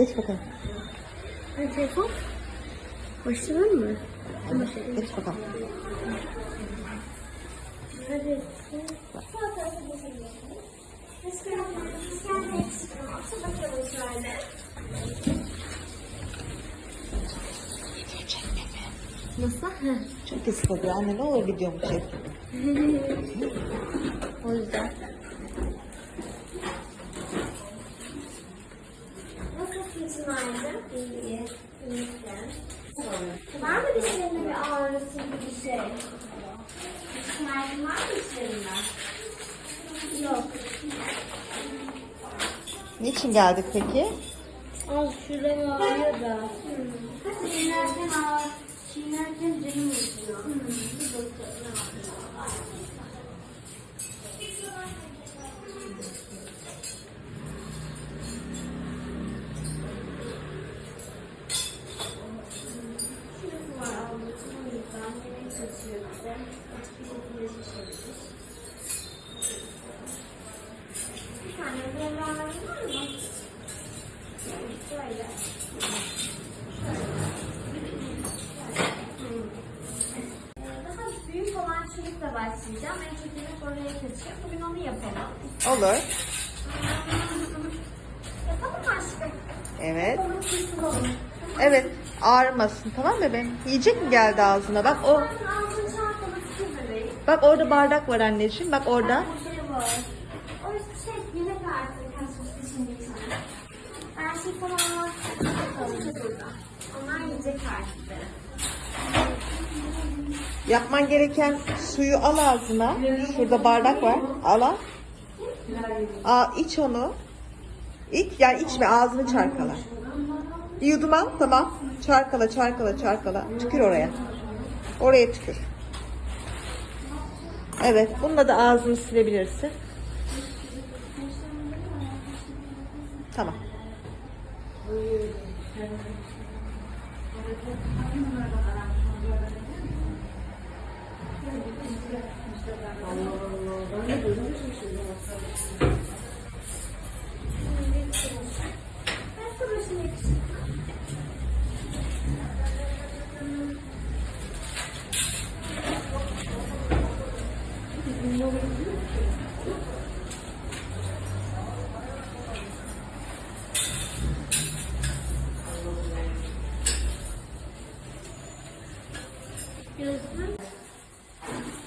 Geç bakalım. Hadi telefon. Başlayalım mı? Geç bakalım. Hadi. Nasıl? Çok ısladı anne ne olur videomu çek. o yüzden. Nasılsın Çınar'cığım? İyi. İyisin. Var mı dişlerinde bir ağrısı gibi bir şey? Çınar'cığım var mı dişlerinde? Yok. Niçin geldik peki? Al şuram ağrıyor da. Çiğnerken ağır. Çiğnerken yüzden yemek kaçıyor bize. Açık bir şekilde şişirmiş. Bir tane de var mı? Şöyle. Daha büyük olan çürükle başlayacağım. En yemek oraya kaçıyor. Bugün onu yapalım. Olur. Yapalım aşkım? Evet. Yapalım. Evet. Ağrımasın tamam mı bebeğim? Yiyecek mi geldi ağzına? Bak o. Bak orada bardak var anneciğim. Bak orada. Şey şey. Yapman gereken suyu al ağzına. Şurada bardak var. Al al. Aa, iç onu. İç yani içme ağzını çarkala. Bir yudum al tamam. Çarkala çarkala çarkala. Tükür oraya. Oraya tükür. Evet bununla da ağzını silebilirsin. Tamam. Gözlük.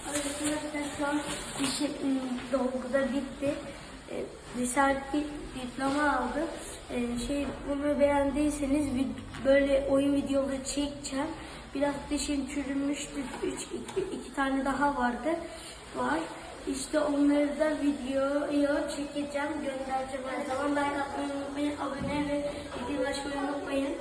Arkadaşlar şu an dişi dolguda bitti. E, bir diploma aldım. E, şey bunu beğendiyseniz böyle oyun videoları çekeceğim. Biraz dişim çürümüştü. Üç, iki, iki tane daha vardı. Var. İşte onları da videoya çekeceğim, göndereceğim her zaman. Like atmayı unutmayın, abone ve videoyu açmayı unutmayın.